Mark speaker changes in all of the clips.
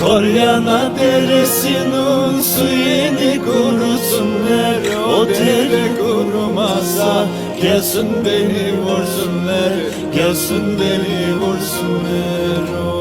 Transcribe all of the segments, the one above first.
Speaker 1: Koryana deresinin suyunu kurusunlar O dere kurumazsa gelsin beni vursunlar Gelsin beni vursunlar oy.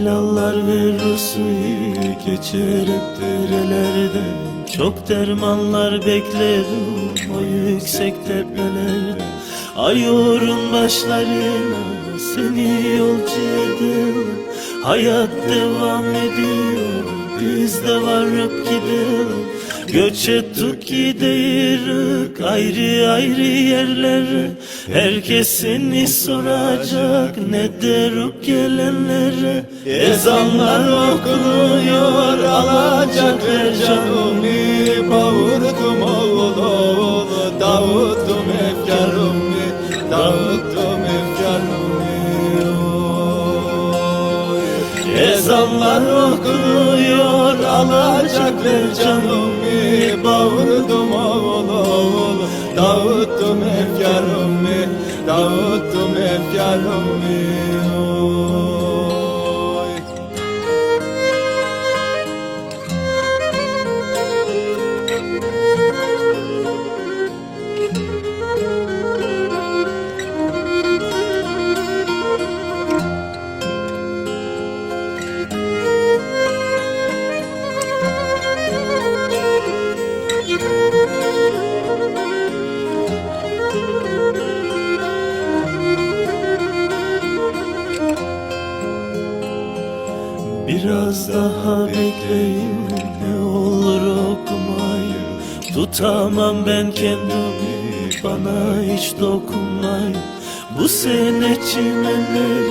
Speaker 1: Yaylalar ve suyu geçer hep derelerde. Çok dermanlar beklerim o yüksek tepelerde. Ayurun başlarına seni yolcu ederim Hayat devam ediyor biz de varıp gidelim Göç ettik gideyirik ayrı ayrı yerlere. Herkes seni soracak ne deruk gelenlere. Ezanlar okunuyor alacak ver canımı Ezanlar okunuyor alacak ver canımı Bağırdım oğul oğul Davut'um efkarımı Davut'um efkarımı Biraz daha bekleyin ne olur okumayı. Tutamam ben kendimi. Bana hiç dokunmayın. Bu sene çimenleri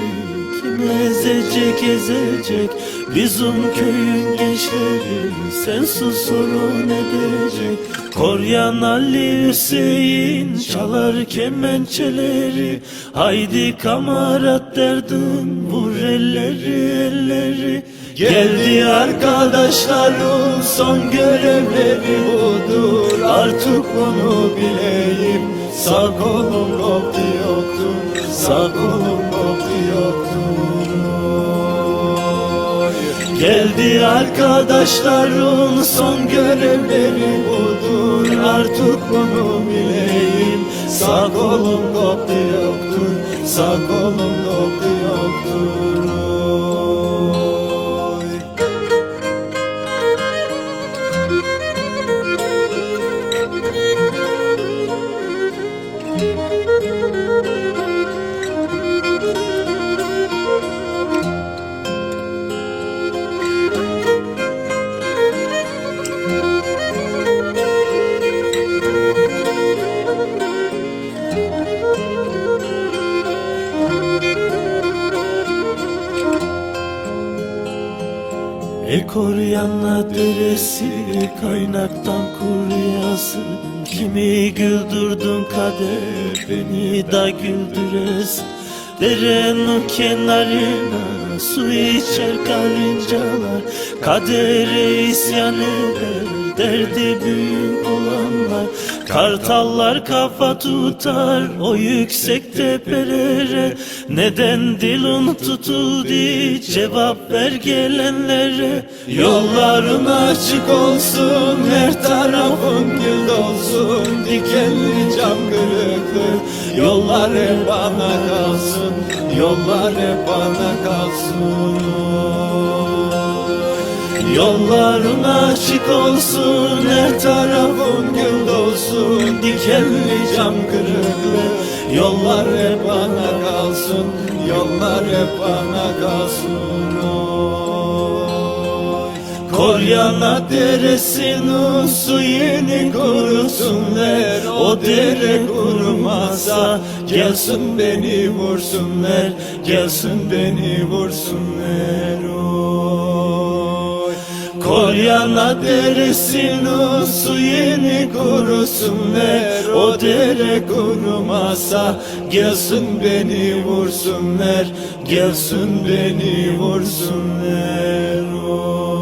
Speaker 1: kim ezecek ezecek Bizim köyün gençleri. Sensiz sorun edecek Koryan Ali Hüseyin çalar kemençeleri. Haydi kamarat derdin vur elleri elleri Geldi arkadaşlarım son görevleri budur. Artık bunu bileyim. Sağ kolum koptu yoktur Sağ kolum koptu yoktur Geldi arkadaşlarım son görevleri budur. Artık bunu bileyim. Sağ kolum koptu yoktur Sağ kolum koptu yoktur Ekoryanla deresi kaynaktan kuryası. Kimi güldürdün kader beni da güldüresin Derenin kenarına su içer karıncalar. Kadere isyan eder derdi büyük olanlar Kartallar kafa tutar o yüksek tepelere. Neden dilin tutuldu cevap ver gelenlere. Yolların açık olsun her tarafın gül olsun Dikenli cam kırıklı yollar hep bana kalsın. Yollar hep bana kalsın Yolların açık olsun her tarafın gül olsun Dikenli cam kırıklı yollar hep bana kalsın. Yollar hep bana kalsın. Koryana deresinin su yeni kurusunlar O dere kurumasa gelsin beni vursunlar Gelsin beni vursunlar Koryana deresinin su yeni kurusunlar O dere kurumasa gelsin beni vursunlar Gelsin beni vursunlar. Oy